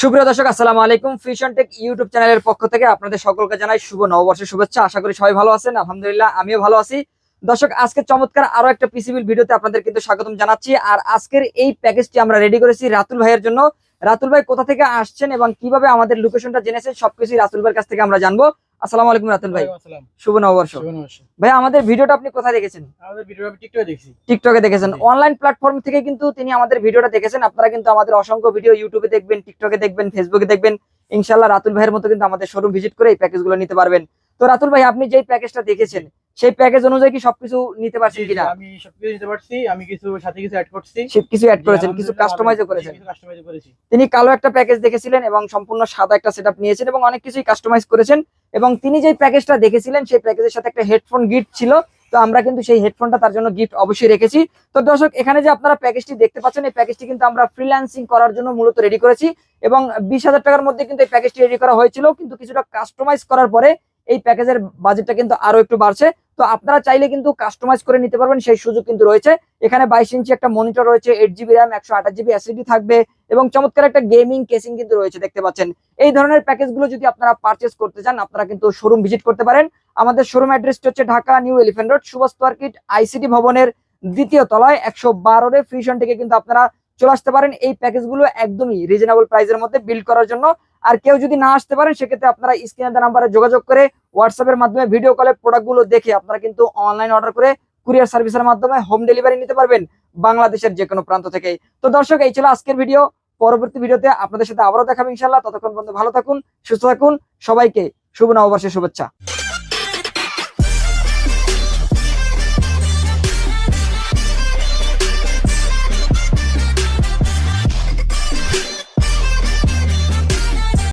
সুপ্রিয় দর্শক, আসসালামু আলাইকুম। ফিশন টেক ইউটিউব চ্যানেলের পক্ষ থেকে আপনাদের সকলকে জানাই শুভ নববর্ষের শুভেচ্ছা। আশা করি সবাই ভালো আছেন। আলহামদুলিল্লাহ, আমিও ভালো আছি। দর্শক আজকে চমৎকার আরও একটা পিসিবিল ভিডিওতে আপনাদের কিন্তু স্বাগতম জানাচ্ছি। আর আজকের এই প্যাকেজটি আমরা রেডি করেছি রাতুল ভাইয়ের জন্য। রাতুল ভাই কোথা থেকে আসছেন এবং কীভাবে আমাদের লোকেশনটা জেনেছেন সবকিছু রাতুল ভাইয়ের কাছ থেকে আমরা জানব। আসসালামু আলাইকুম রাতুল ভাই। শুভ নববর্ষ। ভাই আমাদের ভিডিওটা আপনি কোথায় দেখেছেন? আমাদের ভিডিও আমি টিকটকে দেখছি। টিকটকে দেখেছেন। অনলাইন প্ল্যাটফর্ম থেকে কিন্তু তিনি আমাদের ভিডিওটা দেখেছেন। আপনারা কিন্তু আমাদের অসংখ্য ভিডিও ইউটিউবে দেখবেন টিকটকে দেখবেন ফেসবুকে দেখবেন। ইনশাল্লাহ রাতুল ভাইয়ের মতো কিন্তু আমাদের শোরুম ভিজিট করে এই প্যাকেজগুলো নিতে পারবেন। তো রাতুল ভাই আপনি যেই প্যাকেজটা দেখেছেন সেই প্যাকেজ অনুযায়ী কি সবকিছু নিতে পারছেন কিনা? আমি সবকিছু নিতে পারছি আমি কিছু সাথে কিছু অ্যাড করছি। কিছু অ্যাড করেছেন কিছু কাস্টমাইজও করেছেন। কিছু কাস্টমাইজ করেছি। তিনি কালো একটা প্যাকেজ দেখেছিলেন এবং সম্পূর্ণ সাদা একটা সেটআপ নিয়েছেন এবং অনেক কিছুই কাস্টমাইজ করেছেন এবং তিনি যে প্যাকেজটা দেখেছিলেন সেই প্যাকেজের সাথে একটা হেডফোন গিফট ছিল। তো আমরা কিন্তু সেই হেডফোনটা তার জন্য গিফট অবশ্যই রেখেছি। তো দর্শক এখানে যে আপনারা প্যাকেজটি দেখতে পাচ্ছেন এই প্যাকেজটি কিন্তু আমরা ফ্রিল্যান্সিং করার জন্য মূলত রেডি করেছি এবং বিশ হাজার টাকার মধ্যে কিন্তু এই প্যাকেজটি রেডি করা হয়েছিল। কিন্তু কিছুটা কাস্টমাইজ করার পরে এই প্যাকেজের বাজেটটা কিন্তু আরও একটু বাড়ছে। তো আপনারা চাইলে কিন্তু কাস্টমাইজ করে নিতে পারবেন, সেই সুযোগ কিন্তু রয়েছে। এখানে বাইশ ইঞ্চি একটা মনিটর রয়েছে এইট জিবি র্যাম একশো আঠাশ জিবি অ্যাসিডি থাকবে এবং চমৎকার একটা গেমিং কেসিং কিন্তু রয়েছে দেখতে পাচ্ছেন। এই ধরনের প্যাকেজগুলো যদি আপনারা পারচেস করতে চান, আপনারা কিন্তু শোরুম ভিজিট করতে পারেন। আমাদের শোরুম অ্যাড্রেসটি হচ্ছে Dhaka new elephant road Subhash market ICT ভবনের দ্বিতীয় তলায়, একশো বারোরে ফ্রিশন থেকে কিন্তু আপনারা চলে আসতে পারেন। এই প্যাকেজগুলো একদমই রিজনেবল প্রাইসের মধ্যে বিল্ড করার জন্য। আর কেউ যদি না আসতে পারেন, সেক্ষেত্রে আপনারা স্ক্রিনে নাম্বারে যোগাযোগ করে হোয়াটসঅ্যাপের মাধ্যমে ভিডিও কলে প্রোডাক্টগুলো দেখে আপনারা কিন্তু অনলাইন অর্ডার করে কুরিয়ার সার্ভিসের মাধ্যমে হোম ডেলিভারি নিতে পারবেন বাংলাদেশের যে কোনো প্রান্ত থেকে তো দর্শক, এই ছিল আজকের ভিডিও পরবর্তী ভিডিওতে আপনাদের সাথে আবারও দেখাবো ইনশাল্লাহ ততক্ষণ পর্যন্ত ভালো থাকুন, সুস্থ থাকুন। সবাইকে শুভ নববর্ষের শুভেচ্ছা।